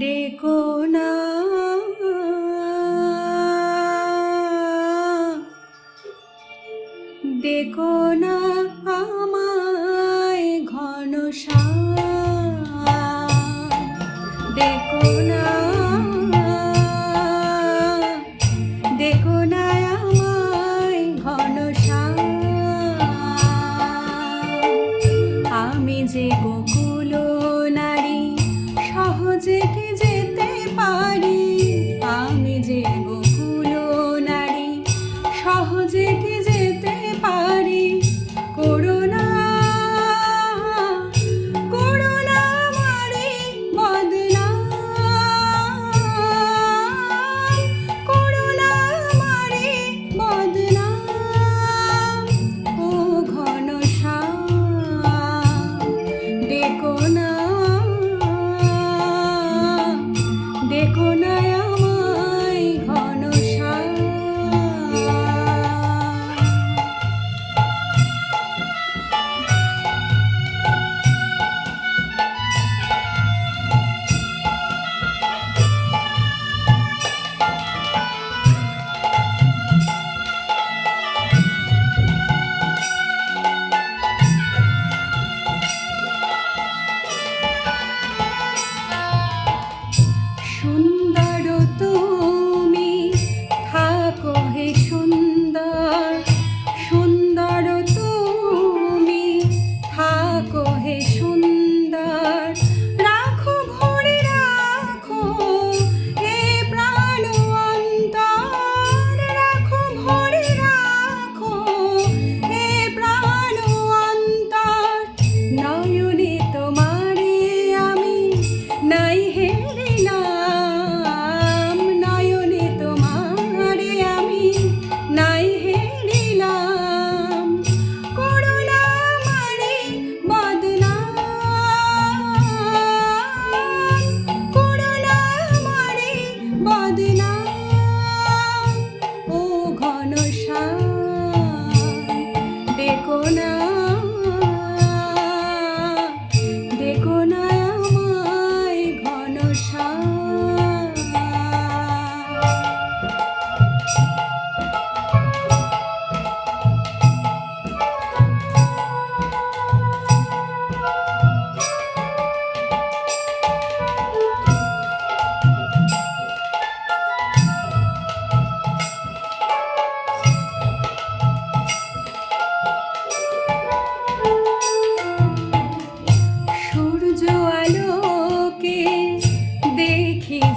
ডেকো না। ডেকো না আমায় ঘন সা ডেকো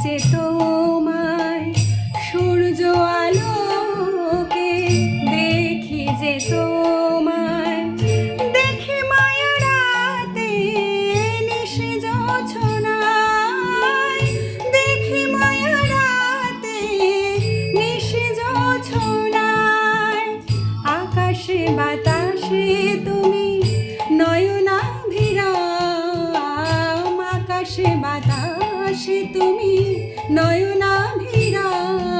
আছে তোমায়। সূর্য আলোকে দেখি যে তোমায়। দেখি মায়া রাতে নিশি যোছনায় দেখি মায়া রাতে নিশি যোছনায় আকাশে বাতাস তুমি নয়না নয়নাভিরাম।